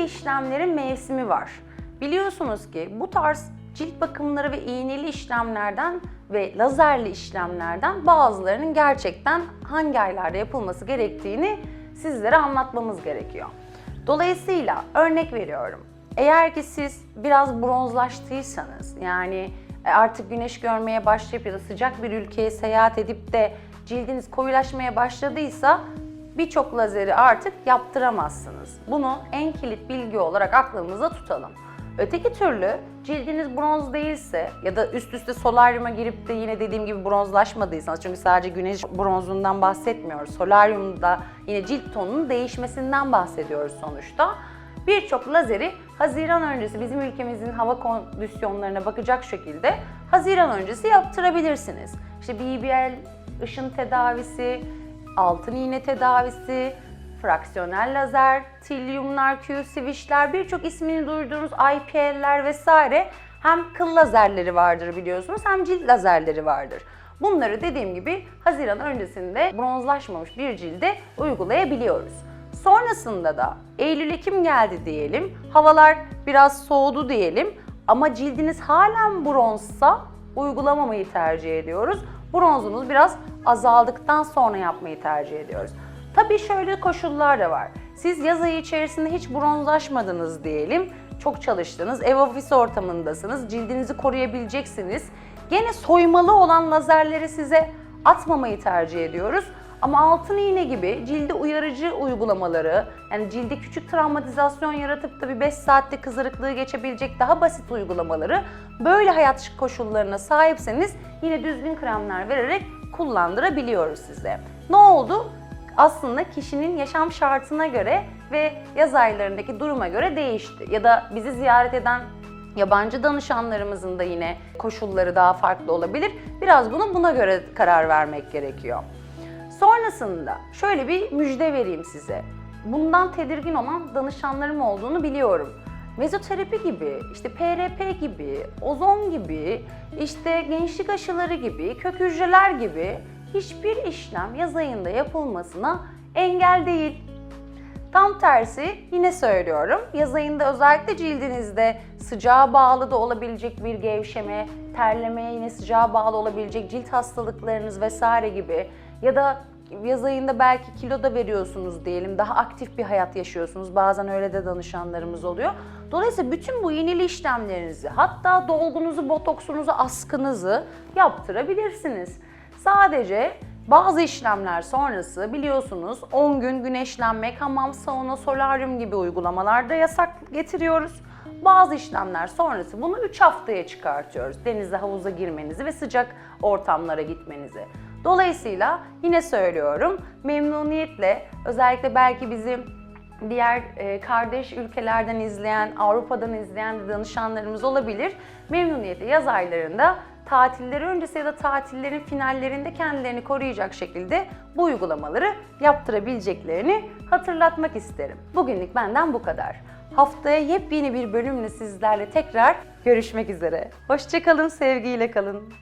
hangi işlemlerin mevsimi var? Biliyorsunuz ki bu tarz cilt bakımları ve iğneli işlemlerden ve lazerli işlemlerden bazılarının gerçekten hangi aylarda yapılması gerektiğini sizlere anlatmamız gerekiyor. Dolayısıyla örnek veriyorum. Eğer ki siz biraz bronzlaştıysanız yani e, artık güneş görmeye başlayıp ya da sıcak bir ülkeye seyahat edip de cildiniz koyulaşmaya başladıysa birçok lazeri artık yaptıramazsınız. Bunu en kilit bilgi olarak aklımızda tutalım. Öteki türlü cildiniz bronz değilse ya da üst üste solaryuma girip de yine dediğim gibi bronzlaşmadıysanız çünkü sadece güneş bronzundan bahsetmiyoruz. Solaryumda yine cilt tonunun değişmesinden bahsediyoruz sonuçta. Birçok lazeri Haziran öncesi bizim ülkemizin hava kondisyonlarına bakacak şekilde Haziran öncesi yaptırabilirsiniz. İşte BBL, ışın tedavisi, altın iğne tedavisi, fraksiyonel lazer, tilyumlar, Q switchler, birçok ismini duyduğunuz IPL'ler vesaire hem kıl lazerleri vardır biliyorsunuz hem cilt lazerleri vardır. Bunları dediğim gibi Haziran öncesinde bronzlaşmamış bir cilde uygulayabiliyoruz. Sonrasında da Eylül-Ekim geldi diyelim, havalar biraz soğudu diyelim ama cildiniz halen bronzsa uygulamamayı tercih ediyoruz. Bronzunuz biraz azaldıktan sonra yapmayı tercih ediyoruz. Tabii şöyle koşullar da var. Siz yaz ayı içerisinde hiç bronzlaşmadınız diyelim. Çok çalıştınız, ev ofis ortamındasınız, cildinizi koruyabileceksiniz. Gene soymalı olan lazerleri size atmamayı tercih ediyoruz. Ama altın iğne gibi cilde uyarıcı uygulamaları, yani cilde küçük travmatizasyon yaratıp da bir 5 saatte kızarıklığı geçebilecek daha basit uygulamaları böyle hayat koşullarına sahipseniz yine düzgün kremler vererek kullandırabiliyoruz size. Ne oldu? aslında kişinin yaşam şartına göre ve yaz aylarındaki duruma göre değişti. Ya da bizi ziyaret eden yabancı danışanlarımızın da yine koşulları daha farklı olabilir. Biraz bunu buna göre karar vermek gerekiyor. Sonrasında şöyle bir müjde vereyim size. Bundan tedirgin olan danışanlarım olduğunu biliyorum. Mezoterapi gibi, işte PRP gibi, ozon gibi, işte gençlik aşıları gibi, kök hücreler gibi hiçbir işlem yaz ayında yapılmasına engel değil. Tam tersi yine söylüyorum. Yaz ayında özellikle cildinizde sıcağa bağlı da olabilecek bir gevşeme, terlemeye yine sıcağa bağlı olabilecek cilt hastalıklarınız vesaire gibi ya da yaz ayında belki kilo da veriyorsunuz diyelim. Daha aktif bir hayat yaşıyorsunuz. Bazen öyle de danışanlarımız oluyor. Dolayısıyla bütün bu iğneli işlemlerinizi, hatta dolgunuzu, botoksunuzu, askınızı yaptırabilirsiniz. Sadece bazı işlemler sonrası biliyorsunuz 10 gün güneşlenmek, hamam, sauna, solaryum gibi uygulamalarda yasak getiriyoruz. Bazı işlemler sonrası bunu 3 haftaya çıkartıyoruz. Denize, havuza girmenizi ve sıcak ortamlara gitmenizi. Dolayısıyla yine söylüyorum memnuniyetle özellikle belki bizim diğer e, kardeş ülkelerden izleyen, Avrupa'dan izleyen danışanlarımız olabilir. Memnuniyetle yaz aylarında tatilleri öncesi ya da tatillerin finallerinde kendilerini koruyacak şekilde bu uygulamaları yaptırabileceklerini hatırlatmak isterim. Bugünlük benden bu kadar. Haftaya yepyeni bir bölümle sizlerle tekrar görüşmek üzere. Hoşçakalın, sevgiyle kalın.